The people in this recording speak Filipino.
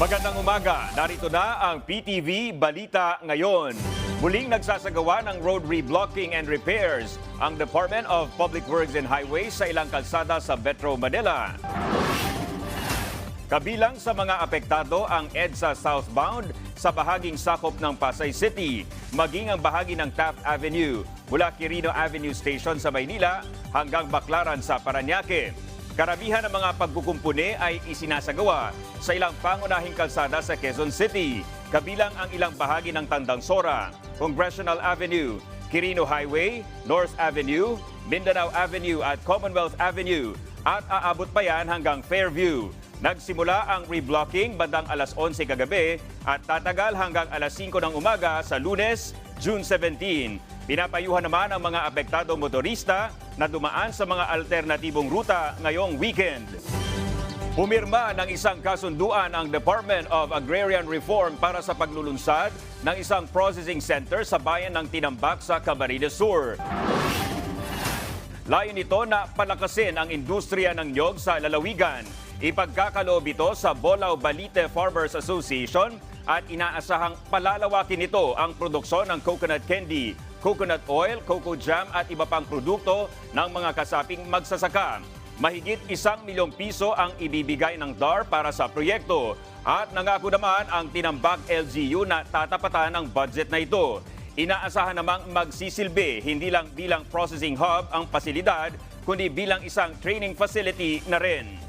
Magandang umaga. Narito na ang PTV Balita ngayon. Muling nagsasagawa ng road reblocking and repairs ang Department of Public Works and Highways sa ilang kalsada sa Metro Manila. Kabilang sa mga apektado ang EDSA southbound sa bahaging sakop ng Pasay City, maging ang bahagi ng Taft Avenue mula Quirino Avenue Station sa Maynila hanggang Baclaran sa Paranaque. Karamihan ng mga pagkukumpuni ay isinasagawa sa ilang pangunahing kalsada sa Quezon City, kabilang ang ilang bahagi ng Tandang Sora, Congressional Avenue, Quirino Highway, North Avenue, Mindanao Avenue at Commonwealth Avenue at aabot pa yan hanggang Fairview. Nagsimula ang reblocking bandang alas 11 kagabi at tatagal hanggang alas 5 ng umaga sa lunes, June 17. Pinapayuhan naman ang mga apektado motorista na dumaan sa mga alternatibong ruta ngayong weekend. Pumirma ng isang kasunduan ang Department of Agrarian Reform para sa paglulunsad ng isang processing center sa bayan ng Tinambak sa Camarines Sur. Layo nito na palakasin ang industriya ng nyog sa lalawigan. Ipagkakaloob ito sa Bolao Balite Farmers Association at inaasahang palalawakin nito ang produksyon ng coconut candy, coconut oil, cocoa jam at iba pang produkto ng mga kasaping magsasaka. Mahigit isang milyong piso ang ibibigay ng DAR para sa proyekto at nangako naman ang tinambak LGU na tatapatan ang budget na ito. Inaasahan namang magsisilbi hindi lang bilang processing hub ang pasilidad, kundi bilang isang training facility na rin.